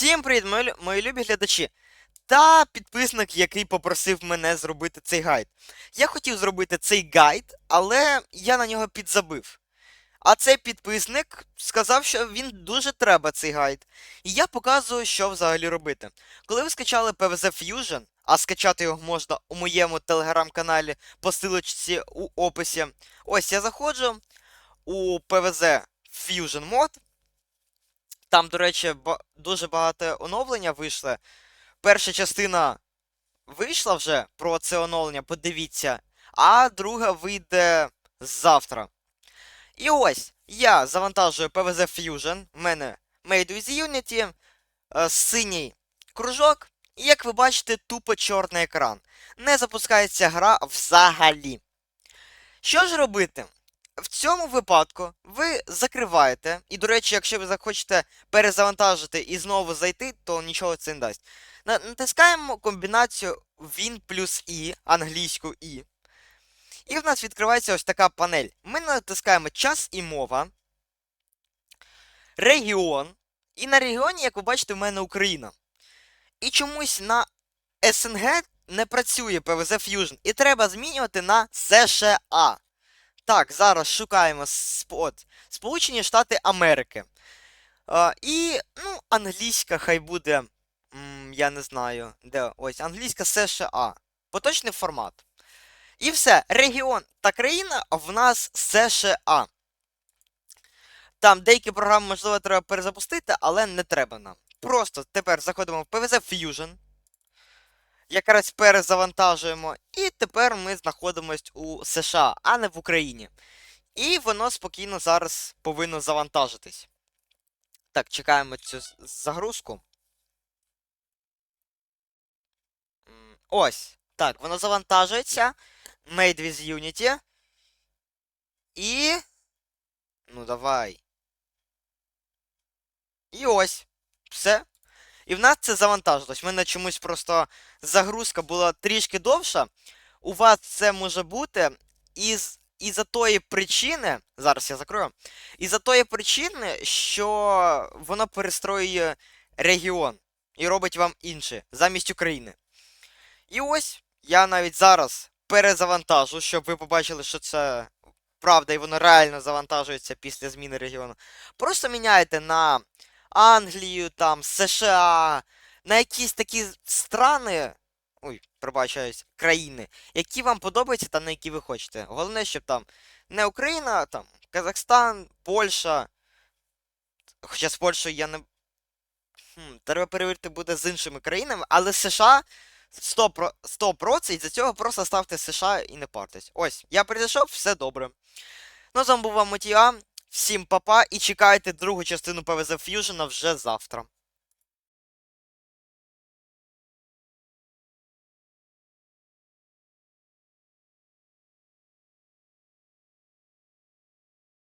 Всім привіт, мої, мої любі глядачі. Та підписник, який попросив мене зробити цей гайд. Я хотів зробити цей гайд, але я на нього підзабив. А цей підписник сказав, що він дуже треба цей гайд. І я показую, що взагалі робити. Коли ви скачали PvZ Fusion, а скачати його можна у моєму телеграм-каналі по силочці у описі. Ось я заходжу у PvZ Fusion Mod. Там, до речі, ба- дуже багато оновлення вийшло. Перша частина вийшла вже про це оновлення, подивіться. А друга вийде завтра. І ось я завантажую PvZ Fusion. У мене Made with Unity, е, синій кружок. І як ви бачите, тупо чорний екран. Не запускається гра взагалі. Що ж робити? В цьому випадку ви закриваєте. І, до речі, якщо ви захочете перезавантажити і знову зайти, то нічого це не дасть. Натискаємо комбінацію Win плюс I, англійську І. І в нас відкривається ось така панель. Ми натискаємо час і мова, регіон. І на регіоні, як ви бачите, в мене Україна. І чомусь на СНГ не працює PvZ Fusion. І треба змінювати на США. Так, зараз шукаємо спот. Сполучені Штати Америки. А, і, ну, англійська хай буде. м, я не знаю, де ось, англійська США. Поточний формат. І все. Регіон та країна в нас США. Там деякі програми, можливо, треба перезапустити, але не треба нам. Просто тепер заходимо в PvZ Fusion. Якраз перезавантажуємо. І тепер ми знаходимось у США, а не в Україні. І воно спокійно зараз повинно завантажитись. Так, чекаємо цю загрузку. Ось. Так, воно завантажується. Made with Unity. І. Ну, давай. І ось. Все. І в нас це завантажилось. В мене чомусь просто загрузка була трішки довша. У вас це може бути із, із-за тої причини. Зараз я закрою. Із-за тої причини, що воно перестроює регіон і робить вам інше замість України. І ось я навіть зараз перезавантажу, щоб ви побачили, що це правда, і воно реально завантажується після зміни регіону. Просто міняєте на Англію, там, США, на якісь такі страни. Ой, пробачаюсь, країни, які вам подобаються та на які ви хочете. Головне, щоб там не Україна, там Казахстан, Польща. Хоча з Польщею я не. Хм, треба перевірити буде з іншими країнами, але США 100%, про- 100% і за цього просто ставте США і не партесь. Ось, я перейшов, все добре. Ну, з вами був вам Матія. Всім папа і чекайте другу частину ПВЗ ф'южена вже завтра.